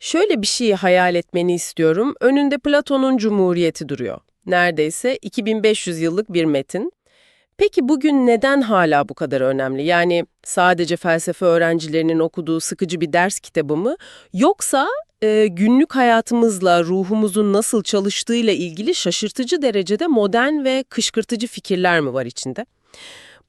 Şöyle bir şeyi hayal etmeni istiyorum. Önünde Platon'un Cumhuriyeti duruyor. Neredeyse 2500 yıllık bir metin. Peki bugün neden hala bu kadar önemli? Yani sadece felsefe öğrencilerinin okuduğu sıkıcı bir ders kitabı mı? Yoksa e, günlük hayatımızla ruhumuzun nasıl çalıştığıyla ilgili şaşırtıcı derecede modern ve kışkırtıcı fikirler mi var içinde?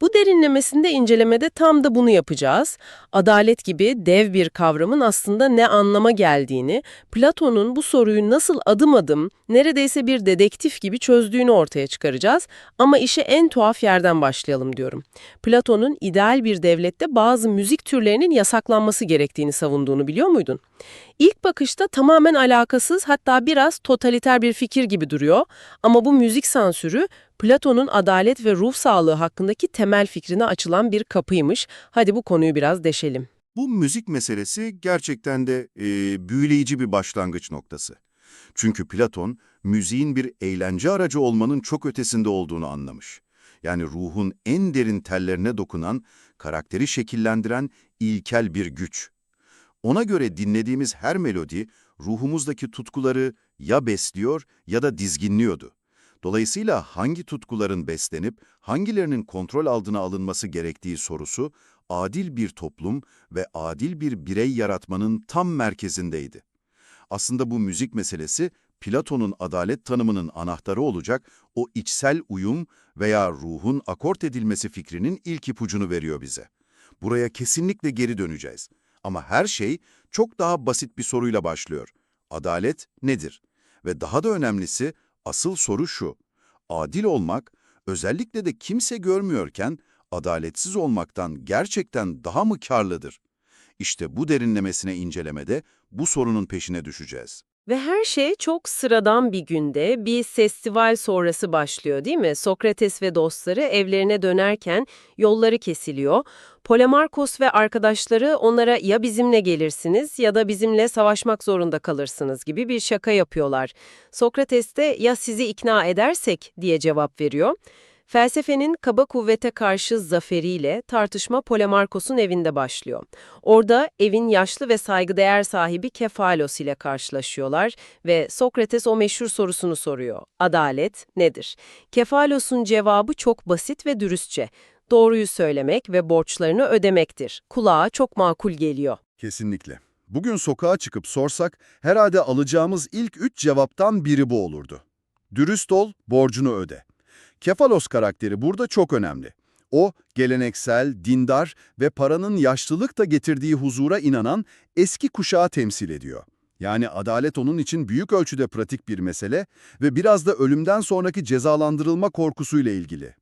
Bu derinlemesinde incelemede tam da bunu yapacağız. Adalet gibi dev bir kavramın aslında ne anlama geldiğini, Platon'un bu soruyu nasıl adım adım, neredeyse bir dedektif gibi çözdüğünü ortaya çıkaracağız. Ama işe en tuhaf yerden başlayalım diyorum. Platon'un ideal bir devlette bazı müzik türlerinin yasaklanması gerektiğini savunduğunu biliyor muydun? İlk bakışta tamamen alakasız hatta biraz totaliter bir fikir gibi duruyor ama bu müzik sansürü Platon'un adalet ve ruh sağlığı hakkındaki temel fikrine açılan bir kapıymış. Hadi bu konuyu biraz deşelim. Bu müzik meselesi gerçekten de e, büyüleyici bir başlangıç noktası. Çünkü Platon, müziğin bir eğlence aracı olmanın çok ötesinde olduğunu anlamış. Yani ruhun en derin tellerine dokunan, karakteri şekillendiren ilkel bir güç. Ona göre dinlediğimiz her melodi, ruhumuzdaki tutkuları ya besliyor ya da dizginliyordu. Dolayısıyla hangi tutkuların beslenip hangilerinin kontrol altına alınması gerektiği sorusu, adil bir toplum ve adil bir birey yaratmanın tam merkezindeydi. Aslında bu müzik meselesi, Platon'un adalet tanımının anahtarı olacak o içsel uyum veya ruhun akort edilmesi fikrinin ilk ipucunu veriyor bize. Buraya kesinlikle geri döneceğiz. Ama her şey çok daha basit bir soruyla başlıyor. Adalet nedir? Ve daha da önemlisi, asıl soru şu. Adil olmak, özellikle de kimse görmüyorken adaletsiz olmaktan gerçekten daha mı karlıdır? İşte bu derinlemesine incelemede bu sorunun peşine düşeceğiz. Ve her şey çok sıradan bir günde, bir festival sonrası başlıyor değil mi? Sokrates ve dostları evlerine dönerken yolları kesiliyor. Polemarkos ve arkadaşları onlara ya bizimle gelirsiniz ya da bizimle savaşmak zorunda kalırsınız gibi bir şaka yapıyorlar. Sokrates de ya sizi ikna edersek diye cevap veriyor. Felsefenin kaba kuvvete karşı zaferiyle tartışma Polemarkos'un evinde başlıyor. Orada evin yaşlı ve saygıdeğer sahibi Kefalos ile karşılaşıyorlar ve Sokrates o meşhur sorusunu soruyor. Adalet nedir? Kefalos'un cevabı çok basit ve dürüstçe. Doğruyu söylemek ve borçlarını ödemektir. Kulağa çok makul geliyor. Kesinlikle. Bugün sokağa çıkıp sorsak herhalde alacağımız ilk üç cevaptan biri bu olurdu. Dürüst ol, borcunu öde. Kefalos karakteri burada çok önemli. O, geleneksel, dindar ve paranın yaşlılıkta getirdiği huzura inanan eski kuşağı temsil ediyor. Yani adalet onun için büyük ölçüde pratik bir mesele ve biraz da ölümden sonraki cezalandırılma korkusuyla ilgili.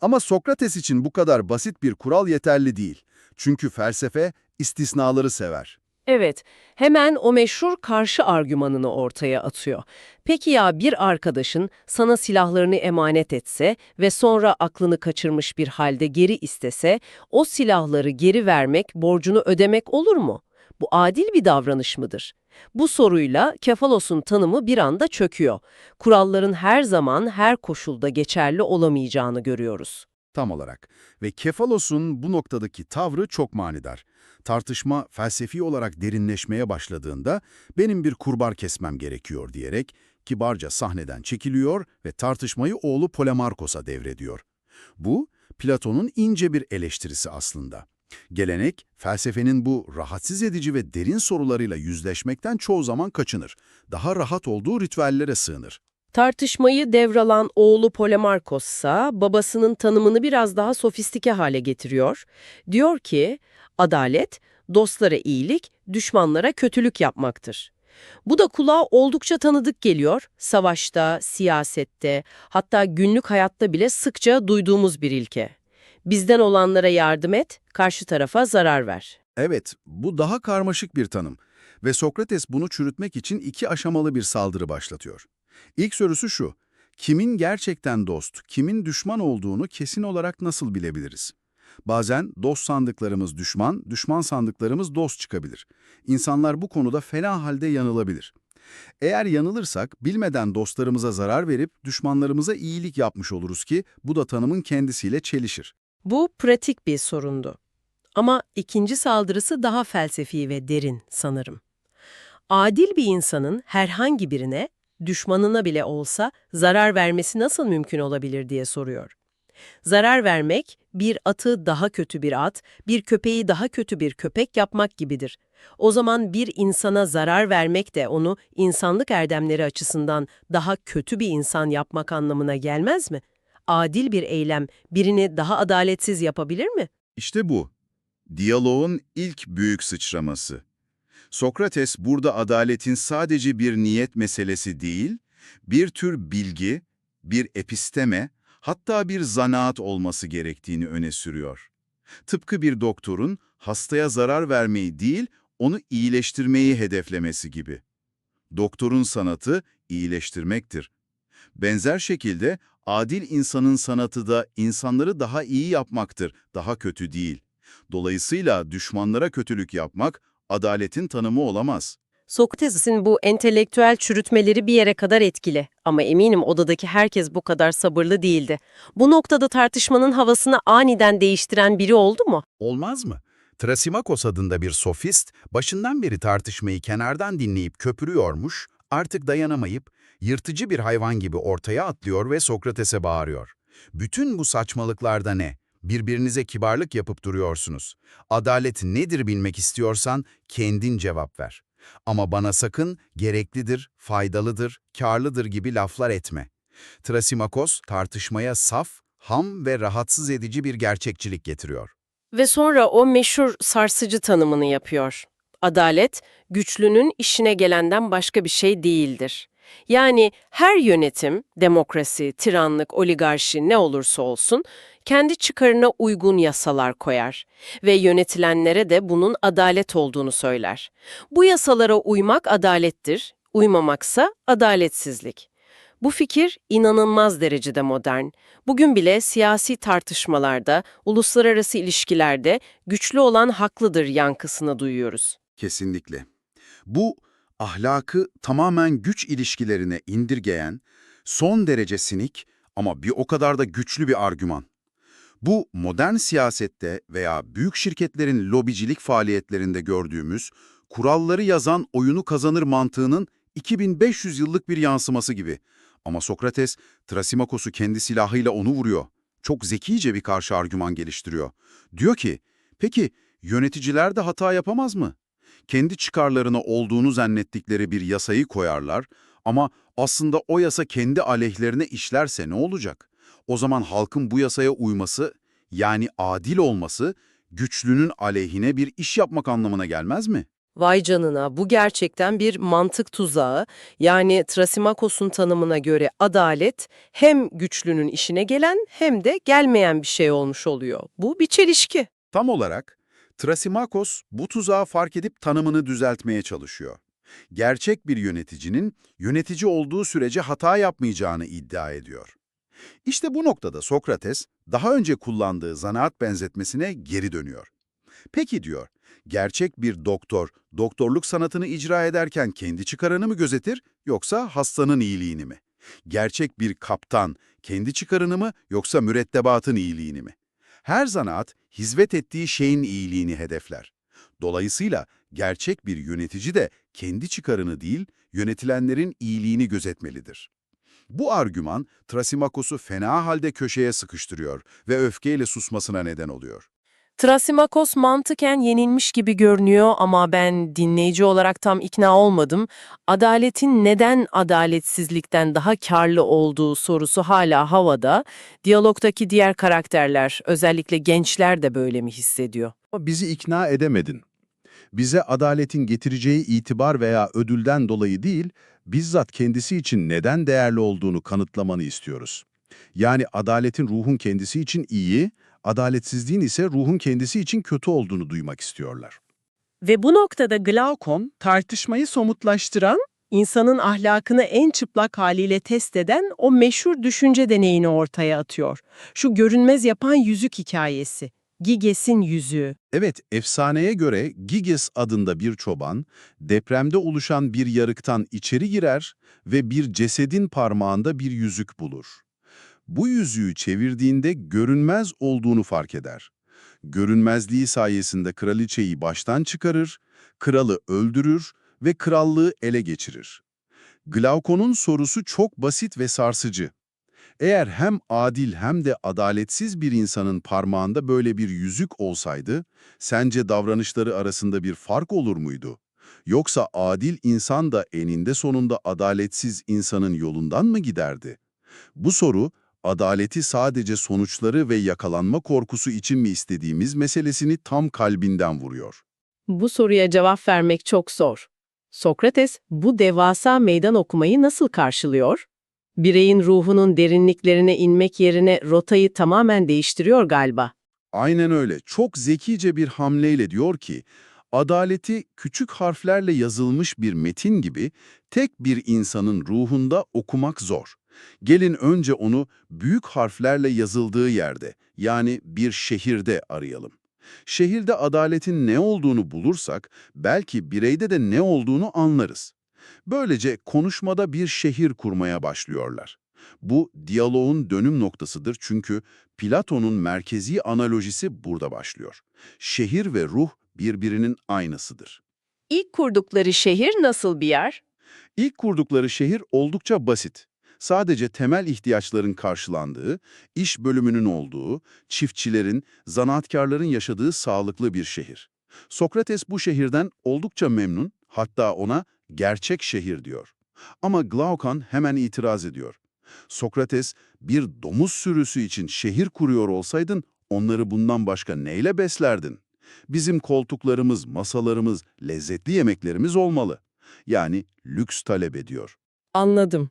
Ama Sokrates için bu kadar basit bir kural yeterli değil. Çünkü felsefe istisnaları sever. Evet, hemen o meşhur karşı argümanını ortaya atıyor. Peki ya bir arkadaşın sana silahlarını emanet etse ve sonra aklını kaçırmış bir halde geri istese, o silahları geri vermek, borcunu ödemek olur mu? Bu adil bir davranış mıdır? Bu soruyla Kefalos'un tanımı bir anda çöküyor. Kuralların her zaman, her koşulda geçerli olamayacağını görüyoruz. Tam olarak. Ve Kefalos'un bu noktadaki tavrı çok manidar. Tartışma felsefi olarak derinleşmeye başladığında benim bir kurbar kesmem gerekiyor diyerek kibarca sahneden çekiliyor ve tartışmayı oğlu Polemarkos'a devrediyor. Bu, Platon'un ince bir eleştirisi aslında. Gelenek, felsefenin bu rahatsız edici ve derin sorularıyla yüzleşmekten çoğu zaman kaçınır. Daha rahat olduğu ritüellere sığınır. Tartışmayı devralan oğlu Polemarkos ise babasının tanımını biraz daha sofistike hale getiriyor. Diyor ki, adalet, dostlara iyilik, düşmanlara kötülük yapmaktır. Bu da kulağa oldukça tanıdık geliyor. Savaşta, siyasette, hatta günlük hayatta bile sıkça duyduğumuz bir ilke. Bizden olanlara yardım et, karşı tarafa zarar ver. Evet, bu daha karmaşık bir tanım ve Sokrates bunu çürütmek için iki aşamalı bir saldırı başlatıyor. İlk sorusu şu, kimin gerçekten dost, kimin düşman olduğunu kesin olarak nasıl bilebiliriz? Bazen dost sandıklarımız düşman, düşman sandıklarımız dost çıkabilir. İnsanlar bu konuda fena halde yanılabilir. Eğer yanılırsak bilmeden dostlarımıza zarar verip düşmanlarımıza iyilik yapmış oluruz ki bu da tanımın kendisiyle çelişir. Bu pratik bir sorundu. Ama ikinci saldırısı daha felsefi ve derin sanırım. Adil bir insanın herhangi birine, düşmanına bile olsa zarar vermesi nasıl mümkün olabilir diye soruyor. Zarar vermek, bir atı daha kötü bir at, bir köpeği daha kötü bir köpek yapmak gibidir. O zaman bir insana zarar vermek de onu insanlık erdemleri açısından daha kötü bir insan yapmak anlamına gelmez mi? Adil bir eylem birini daha adaletsiz yapabilir mi? İşte bu. Diyaloğun ilk büyük sıçraması. Sokrates burada adaletin sadece bir niyet meselesi değil, bir tür bilgi, bir episteme, hatta bir zanaat olması gerektiğini öne sürüyor. Tıpkı bir doktorun hastaya zarar vermeyi değil, onu iyileştirmeyi hedeflemesi gibi. Doktorun sanatı iyileştirmektir. Benzer şekilde adil insanın sanatı da insanları daha iyi yapmaktır, daha kötü değil. Dolayısıyla düşmanlara kötülük yapmak adaletin tanımı olamaz. Sokrates'in bu entelektüel çürütmeleri bir yere kadar etkili ama eminim odadaki herkes bu kadar sabırlı değildi. Bu noktada tartışmanın havasını aniden değiştiren biri oldu mu? Olmaz mı? Trasimakos adında bir sofist, başından beri tartışmayı kenardan dinleyip köpürüyormuş, artık dayanamayıp, yırtıcı bir hayvan gibi ortaya atlıyor ve Sokrates'e bağırıyor. Bütün bu saçmalıklarda ne? Birbirinize kibarlık yapıp duruyorsunuz. Adalet nedir bilmek istiyorsan kendin cevap ver. Ama bana sakın gereklidir, faydalıdır, karlıdır gibi laflar etme. Trasimakos tartışmaya saf, ham ve rahatsız edici bir gerçekçilik getiriyor. Ve sonra o meşhur sarsıcı tanımını yapıyor. Adalet, güçlünün işine gelenden başka bir şey değildir. Yani her yönetim, demokrasi, tiranlık, oligarşi ne olursa olsun, kendi çıkarına uygun yasalar koyar ve yönetilenlere de bunun adalet olduğunu söyler. Bu yasalara uymak adalettir, uymamaksa adaletsizlik. Bu fikir inanılmaz derecede modern. Bugün bile siyasi tartışmalarda, uluslararası ilişkilerde güçlü olan haklıdır yankısını duyuyoruz. Kesinlikle. Bu ahlakı tamamen güç ilişkilerine indirgeyen, son derece sinik ama bir o kadar da güçlü bir argüman. Bu modern siyasette veya büyük şirketlerin lobicilik faaliyetlerinde gördüğümüz kuralları yazan oyunu kazanır mantığının 2500 yıllık bir yansıması gibi. Ama Sokrates, Trasimakos'u kendi silahıyla onu vuruyor. Çok zekice bir karşı argüman geliştiriyor. Diyor ki, peki yöneticiler de hata yapamaz mı? Kendi çıkarlarına olduğunu zannettikleri bir yasayı koyarlar ama aslında o yasa kendi aleyhlerine işlerse ne olacak? O zaman halkın bu yasaya uyması, yani adil olması, güçlünün aleyhine bir iş yapmak anlamına gelmez mi? Vay canına bu gerçekten bir mantık tuzağı. Yani Trasimakos'un tanımına göre adalet hem güçlünün işine gelen hem de gelmeyen bir şey olmuş oluyor. Bu bir çelişki. Tam olarak Trasimakos bu tuzağı fark edip tanımını düzeltmeye çalışıyor. Gerçek bir yöneticinin yönetici olduğu sürece hata yapmayacağını iddia ediyor. İşte bu noktada Sokrates daha önce kullandığı zanaat benzetmesine geri dönüyor. Peki diyor, gerçek bir doktor doktorluk sanatını icra ederken kendi çıkarını mı gözetir yoksa hastanın iyiliğini mi? Gerçek bir kaptan kendi çıkarını mı yoksa mürettebatın iyiliğini mi? Her zanaat hizmet ettiği şeyin iyiliğini hedefler. Dolayısıyla gerçek bir yönetici de kendi çıkarını değil, yönetilenlerin iyiliğini gözetmelidir. Bu argüman Trasimakos'u fena halde köşeye sıkıştırıyor ve öfkeyle susmasına neden oluyor. Trasimakos mantıken yenilmiş gibi görünüyor ama ben dinleyici olarak tam ikna olmadım. Adaletin neden adaletsizlikten daha karlı olduğu sorusu hala havada. Diyalogdaki diğer karakterler, özellikle gençler de böyle mi hissediyor? Ama bizi ikna edemedin. Bize adaletin getireceği itibar veya ödülden dolayı değil, bizzat kendisi için neden değerli olduğunu kanıtlamanı istiyoruz. Yani adaletin ruhun kendisi için iyi, adaletsizliğin ise ruhun kendisi için kötü olduğunu duymak istiyorlar. Ve bu noktada Glaukon, tartışmayı somutlaştıran, insanın ahlakını en çıplak haliyle test eden o meşhur düşünce deneyini ortaya atıyor. Şu görünmez yapan yüzük hikayesi. Giges'in yüzüğü. Evet, efsaneye göre Giges adında bir çoban, depremde oluşan bir yarıktan içeri girer ve bir cesedin parmağında bir yüzük bulur. Bu yüzüğü çevirdiğinde görünmez olduğunu fark eder. Görünmezliği sayesinde kraliçeyi baştan çıkarır, kralı öldürür ve krallığı ele geçirir. Glaukon'un sorusu çok basit ve sarsıcı. Eğer hem adil hem de adaletsiz bir insanın parmağında böyle bir yüzük olsaydı, sence davranışları arasında bir fark olur muydu? Yoksa adil insan da eninde sonunda adaletsiz insanın yolundan mı giderdi? Bu soru, adaleti sadece sonuçları ve yakalanma korkusu için mi istediğimiz meselesini tam kalbinden vuruyor. Bu soruya cevap vermek çok zor. Sokrates bu devasa meydan okumayı nasıl karşılıyor? Bireyin ruhunun derinliklerine inmek yerine rotayı tamamen değiştiriyor galiba. Aynen öyle. Çok zekice bir hamleyle diyor ki, adaleti küçük harflerle yazılmış bir metin gibi tek bir insanın ruhunda okumak zor. Gelin önce onu büyük harflerle yazıldığı yerde, yani bir şehirde arayalım. Şehirde adaletin ne olduğunu bulursak, belki bireyde de ne olduğunu anlarız. Böylece konuşmada bir şehir kurmaya başlıyorlar. Bu diyaloğun dönüm noktasıdır çünkü Platon'un merkezi analojisi burada başlıyor. Şehir ve ruh birbirinin aynısıdır. İlk kurdukları şehir nasıl bir yer? İlk kurdukları şehir oldukça basit. Sadece temel ihtiyaçların karşılandığı, iş bölümünün olduğu, çiftçilerin, zanaatkarların yaşadığı sağlıklı bir şehir. Sokrates bu şehirden oldukça memnun, hatta ona gerçek şehir diyor. Ama Glaukan hemen itiraz ediyor. Sokrates, bir domuz sürüsü için şehir kuruyor olsaydın, onları bundan başka neyle beslerdin? Bizim koltuklarımız, masalarımız, lezzetli yemeklerimiz olmalı. Yani lüks talep ediyor. Anladım.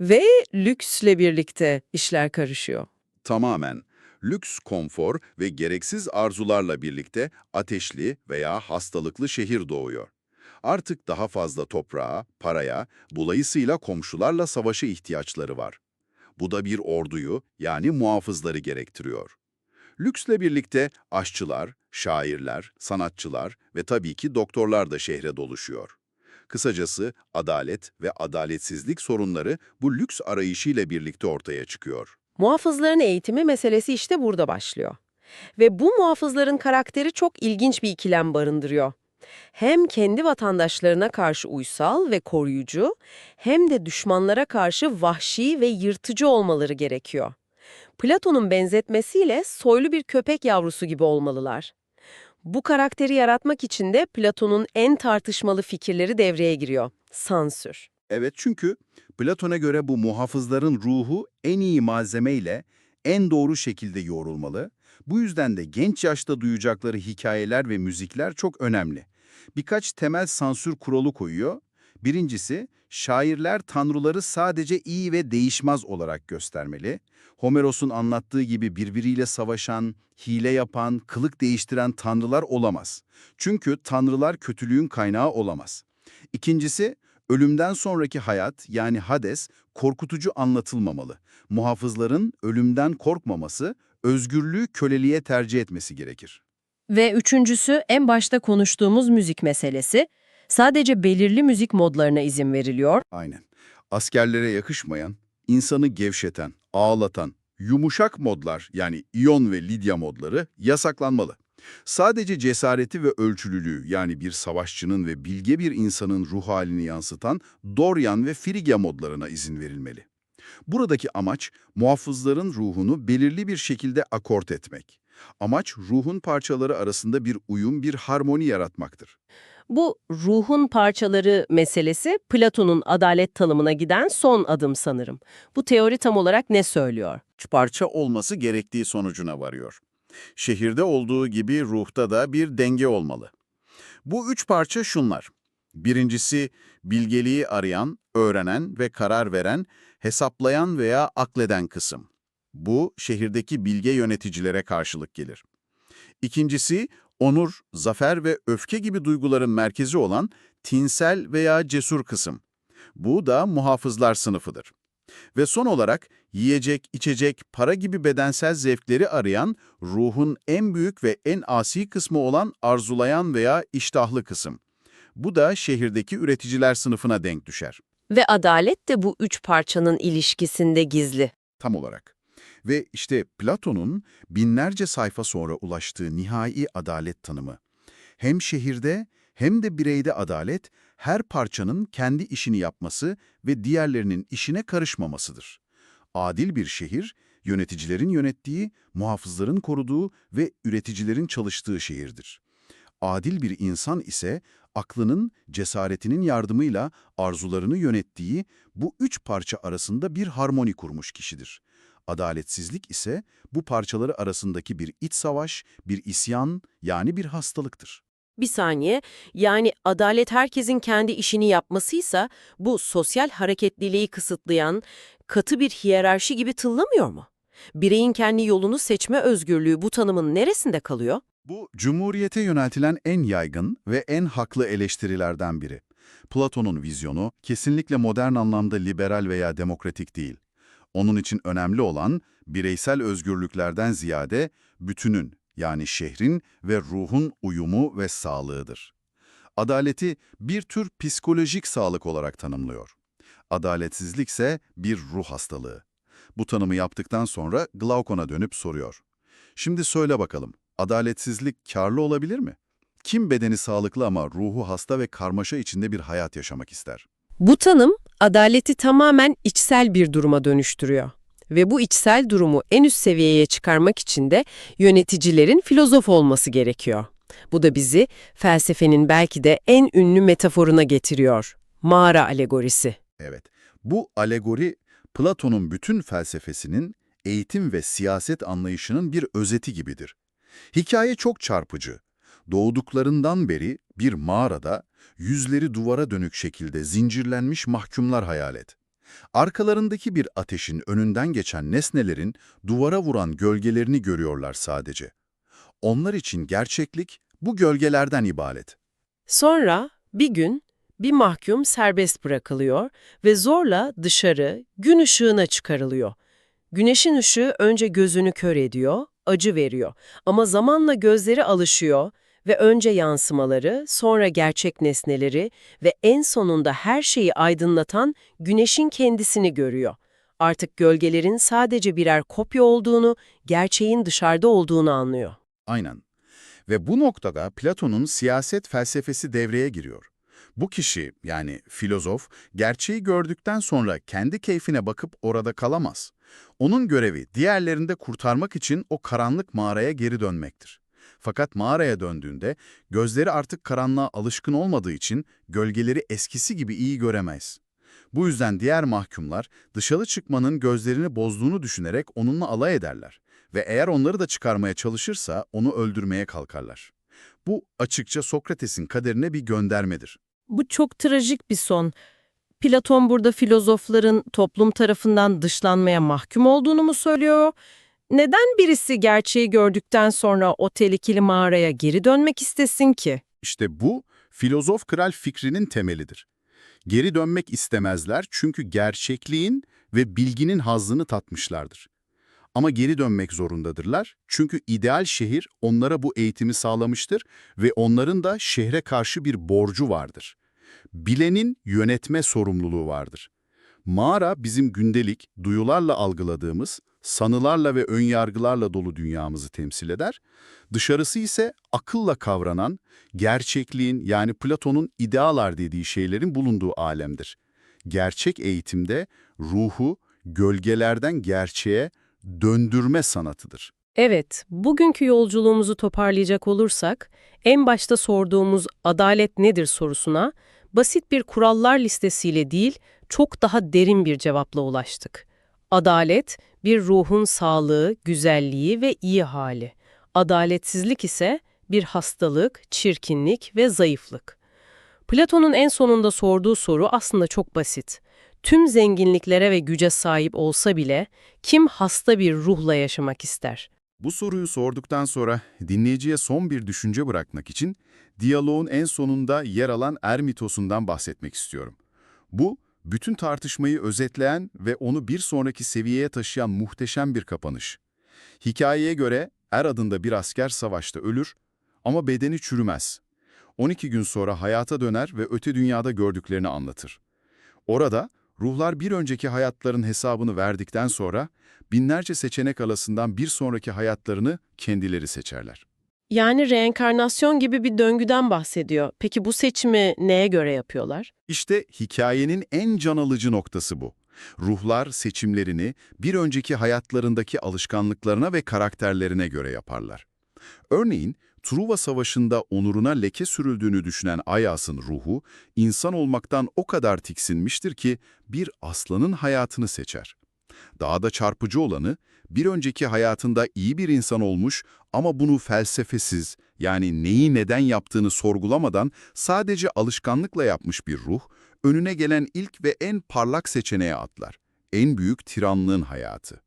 Ve lüksle birlikte işler karışıyor. Tamamen. Lüks, konfor ve gereksiz arzularla birlikte ateşli veya hastalıklı şehir doğuyor. Artık daha fazla toprağa, paraya, dolayısıyla komşularla savaşa ihtiyaçları var. Bu da bir orduyu, yani muhafızları gerektiriyor. Lüksle birlikte aşçılar, şairler, sanatçılar ve tabii ki doktorlar da şehre doluşuyor. Kısacası adalet ve adaletsizlik sorunları bu lüks arayışıyla birlikte ortaya çıkıyor. Muhafızların eğitimi meselesi işte burada başlıyor. Ve bu muhafızların karakteri çok ilginç bir ikilem barındırıyor. Hem kendi vatandaşlarına karşı uysal ve koruyucu, hem de düşmanlara karşı vahşi ve yırtıcı olmaları gerekiyor. Platon'un benzetmesiyle soylu bir köpek yavrusu gibi olmalılar. Bu karakteri yaratmak için de Platon'un en tartışmalı fikirleri devreye giriyor. Sansür. Evet çünkü Platon'a göre bu muhafızların ruhu en iyi malzemeyle en doğru şekilde yoğrulmalı. Bu yüzden de genç yaşta duyacakları hikayeler ve müzikler çok önemli. Birkaç temel sansür kuralı koyuyor. Birincisi, şairler tanrıları sadece iyi ve değişmez olarak göstermeli. Homeros'un anlattığı gibi birbiriyle savaşan, hile yapan, kılık değiştiren tanrılar olamaz. Çünkü tanrılar kötülüğün kaynağı olamaz. İkincisi, ölümden sonraki hayat yani Hades korkutucu anlatılmamalı. Muhafızların ölümden korkmaması, özgürlüğü köleliğe tercih etmesi gerekir. Ve üçüncüsü en başta konuştuğumuz müzik meselesi. Sadece belirli müzik modlarına izin veriliyor. Aynen. Askerlere yakışmayan, insanı gevşeten, ağlatan, yumuşak modlar yani İyon ve Lidya modları yasaklanmalı. Sadece cesareti ve ölçülülüğü yani bir savaşçının ve bilge bir insanın ruh halini yansıtan Doryan ve Frigya modlarına izin verilmeli. Buradaki amaç muhafızların ruhunu belirli bir şekilde akort etmek. Amaç ruhun parçaları arasında bir uyum, bir harmoni yaratmaktır. Bu ruhun parçaları meselesi Platon'un adalet tanımına giden son adım sanırım. Bu teori tam olarak ne söylüyor? parça olması gerektiği sonucuna varıyor. Şehirde olduğu gibi ruhta da bir denge olmalı. Bu üç parça şunlar. Birincisi, bilgeliği arayan, öğrenen ve karar veren, hesaplayan veya akleden kısım. Bu, şehirdeki bilge yöneticilere karşılık gelir. İkincisi, onur, zafer ve öfke gibi duyguların merkezi olan tinsel veya cesur kısım. Bu da muhafızlar sınıfıdır. Ve son olarak yiyecek, içecek, para gibi bedensel zevkleri arayan, ruhun en büyük ve en asi kısmı olan arzulayan veya iştahlı kısım. Bu da şehirdeki üreticiler sınıfına denk düşer. Ve adalet de bu üç parçanın ilişkisinde gizli. Tam olarak. Ve işte Platon'un binlerce sayfa sonra ulaştığı nihai adalet tanımı. Hem şehirde hem de bireyde adalet her parçanın kendi işini yapması ve diğerlerinin işine karışmamasıdır. Adil bir şehir, yöneticilerin yönettiği, muhafızların koruduğu ve üreticilerin çalıştığı şehirdir. Adil bir insan ise aklının, cesaretinin yardımıyla arzularını yönettiği bu üç parça arasında bir harmoni kurmuş kişidir. Adaletsizlik ise bu parçaları arasındaki bir iç savaş, bir isyan yani bir hastalıktır. Bir saniye, yani adalet herkesin kendi işini yapmasıysa bu sosyal hareketliliği kısıtlayan katı bir hiyerarşi gibi tınlamıyor mu? Bireyin kendi yolunu seçme özgürlüğü bu tanımın neresinde kalıyor? Bu, Cumhuriyete yöneltilen en yaygın ve en haklı eleştirilerden biri. Platon'un vizyonu kesinlikle modern anlamda liberal veya demokratik değil. Onun için önemli olan bireysel özgürlüklerden ziyade bütünün yani şehrin ve ruhun uyumu ve sağlığıdır. Adaleti bir tür psikolojik sağlık olarak tanımlıyor. Adaletsizlik ise bir ruh hastalığı. Bu tanımı yaptıktan sonra Glaukon'a dönüp soruyor. Şimdi söyle bakalım, adaletsizlik karlı olabilir mi? Kim bedeni sağlıklı ama ruhu hasta ve karmaşa içinde bir hayat yaşamak ister? Bu tanım adaleti tamamen içsel bir duruma dönüştürüyor. Ve bu içsel durumu en üst seviyeye çıkarmak için de yöneticilerin filozof olması gerekiyor. Bu da bizi felsefenin belki de en ünlü metaforuna getiriyor. Mağara alegorisi. Evet, bu alegori Platon'un bütün felsefesinin, eğitim ve siyaset anlayışının bir özeti gibidir. Hikaye çok çarpıcı. Doğduklarından beri bir mağarada yüzleri duvara dönük şekilde zincirlenmiş mahkumlar hayal et. Arkalarındaki bir ateşin önünden geçen nesnelerin duvara vuran gölgelerini görüyorlar sadece. Onlar için gerçeklik bu gölgelerden ibaret. Sonra bir gün bir mahkum serbest bırakılıyor ve zorla dışarı gün ışığına çıkarılıyor. Güneşin ışığı önce gözünü kör ediyor, acı veriyor ama zamanla gözleri alışıyor ve önce yansımaları, sonra gerçek nesneleri ve en sonunda her şeyi aydınlatan güneşin kendisini görüyor. Artık gölgelerin sadece birer kopya olduğunu, gerçeğin dışarıda olduğunu anlıyor. Aynen. Ve bu noktada Platon'un siyaset felsefesi devreye giriyor. Bu kişi, yani filozof, gerçeği gördükten sonra kendi keyfine bakıp orada kalamaz. Onun görevi diğerlerini de kurtarmak için o karanlık mağaraya geri dönmektir. Fakat mağaraya döndüğünde gözleri artık karanlığa alışkın olmadığı için gölgeleri eskisi gibi iyi göremez. Bu yüzden diğer mahkumlar dışarı çıkmanın gözlerini bozduğunu düşünerek onunla alay ederler ve eğer onları da çıkarmaya çalışırsa onu öldürmeye kalkarlar. Bu açıkça Sokrates'in kaderine bir göndermedir. Bu çok trajik bir son. Platon burada filozofların toplum tarafından dışlanmaya mahkum olduğunu mu söylüyor? Neden birisi gerçeği gördükten sonra o tehlikeli mağaraya geri dönmek istesin ki? İşte bu, filozof kral fikrinin temelidir. Geri dönmek istemezler çünkü gerçekliğin ve bilginin hazzını tatmışlardır. Ama geri dönmek zorundadırlar çünkü ideal şehir onlara bu eğitimi sağlamıştır ve onların da şehre karşı bir borcu vardır. Bilenin yönetme sorumluluğu vardır. Mağara bizim gündelik, duyularla algıladığımız, sanılarla ve önyargılarla dolu dünyamızı temsil eder. Dışarısı ise akılla kavranan, gerçekliğin yani Platon'un idealar dediği şeylerin bulunduğu alemdir. Gerçek eğitimde ruhu gölgelerden gerçeğe döndürme sanatıdır. Evet, bugünkü yolculuğumuzu toparlayacak olursak, en başta sorduğumuz adalet nedir sorusuna basit bir kurallar listesiyle değil, çok daha derin bir cevapla ulaştık. Adalet, bir ruhun sağlığı, güzelliği ve iyi hali. Adaletsizlik ise bir hastalık, çirkinlik ve zayıflık. Platon'un en sonunda sorduğu soru aslında çok basit. Tüm zenginliklere ve güce sahip olsa bile kim hasta bir ruhla yaşamak ister? Bu soruyu sorduktan sonra dinleyiciye son bir düşünce bırakmak için diyaloğun en sonunda yer alan er mitosundan bahsetmek istiyorum. Bu, bütün tartışmayı özetleyen ve onu bir sonraki seviyeye taşıyan muhteşem bir kapanış. Hikayeye göre Er adında bir asker savaşta ölür ama bedeni çürümez. 12 gün sonra hayata döner ve öte dünyada gördüklerini anlatır. Orada ruhlar bir önceki hayatların hesabını verdikten sonra binlerce seçenek arasından bir sonraki hayatlarını kendileri seçerler. Yani reenkarnasyon gibi bir döngüden bahsediyor. Peki bu seçimi neye göre yapıyorlar? İşte hikayenin en can alıcı noktası bu. Ruhlar seçimlerini bir önceki hayatlarındaki alışkanlıklarına ve karakterlerine göre yaparlar. Örneğin, Truva Savaşı'nda onuruna leke sürüldüğünü düşünen Ayas'ın ruhu, insan olmaktan o kadar tiksinmiştir ki bir aslanın hayatını seçer. Daha da çarpıcı olanı, bir önceki hayatında iyi bir insan olmuş ama bunu felsefesiz, yani neyi neden yaptığını sorgulamadan sadece alışkanlıkla yapmış bir ruh, önüne gelen ilk ve en parlak seçeneğe atlar. En büyük tiranlığın hayatı.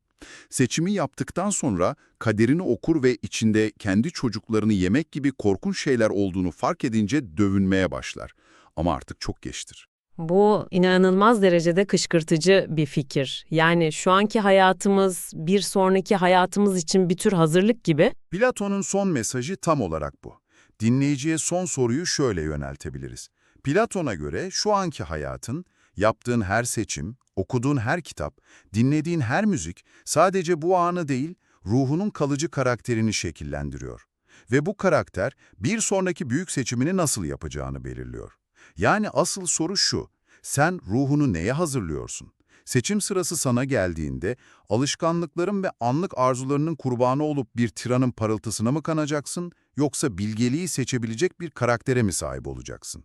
Seçimi yaptıktan sonra kaderini okur ve içinde kendi çocuklarını yemek gibi korkunç şeyler olduğunu fark edince dövünmeye başlar. Ama artık çok geçtir. Bu inanılmaz derecede kışkırtıcı bir fikir. Yani şu anki hayatımız bir sonraki hayatımız için bir tür hazırlık gibi. Platon'un son mesajı tam olarak bu. Dinleyiciye son soruyu şöyle yöneltebiliriz. Platon'a göre şu anki hayatın, yaptığın her seçim, okuduğun her kitap, dinlediğin her müzik sadece bu anı değil, ruhunun kalıcı karakterini şekillendiriyor. Ve bu karakter bir sonraki büyük seçimini nasıl yapacağını belirliyor. Yani asıl soru şu, sen ruhunu neye hazırlıyorsun? Seçim sırası sana geldiğinde alışkanlıkların ve anlık arzularının kurbanı olup bir tiranın parıltısına mı kanacaksın yoksa bilgeliği seçebilecek bir karaktere mi sahip olacaksın?